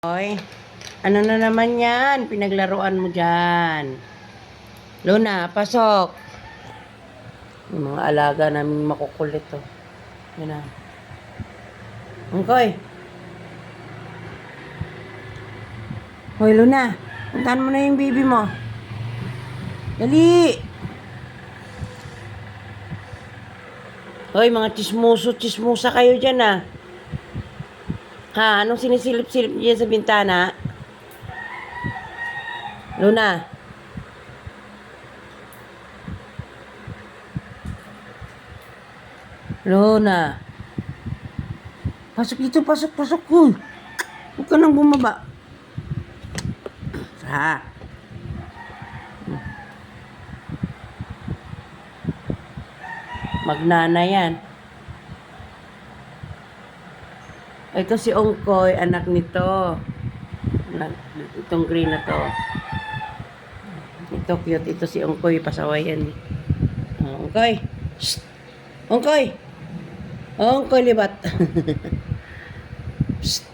Oy, ano na naman yan? Pinaglaruan mo dyan. Luna, pasok. Yung mga alaga naming makukulit to. Yan na. Angkoy. Hoy, Luna. Puntahan mo na yung baby mo. Dali. Hoy, mga chismoso, chismosa kayo dyan ah. Ha? Anong sinisilip-silip niya sa bintana? Luna? Luna? Pasok dito, pasok, pasok. Uy! Huwag ka nang bumaba. Ha? Magnana yan. Ito si Ongkoy, anak nito. Itong green na to. Ito cute. Ito si Ongkoy, pasaway yan. Oh, Ongkoy. Shh! Ongkoy! Ongkoy, libat. Shh!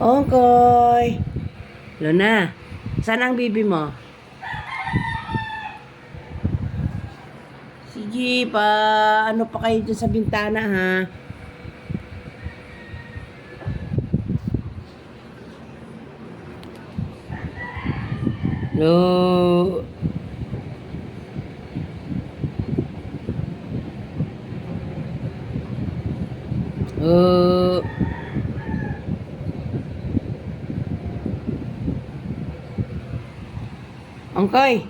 Ongkoy! Luna, saan ang bibi mo? Sige pa, ano pa kayo dyan sa bintana ha? Lo. Oh. Angkoy.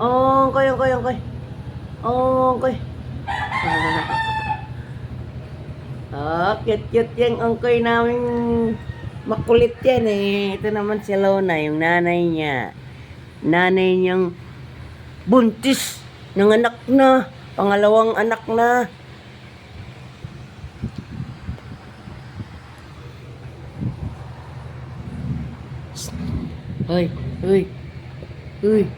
Oh, angkoy, angkoy, angkoy. Oh, angkoy. Ah, cute, cute yung angkoy namin makulit yan eh. Ito naman si Lona, yung nanay niya. Nanay niyang buntis ng anak na. Pangalawang anak na. Hoy, hoy, hoy.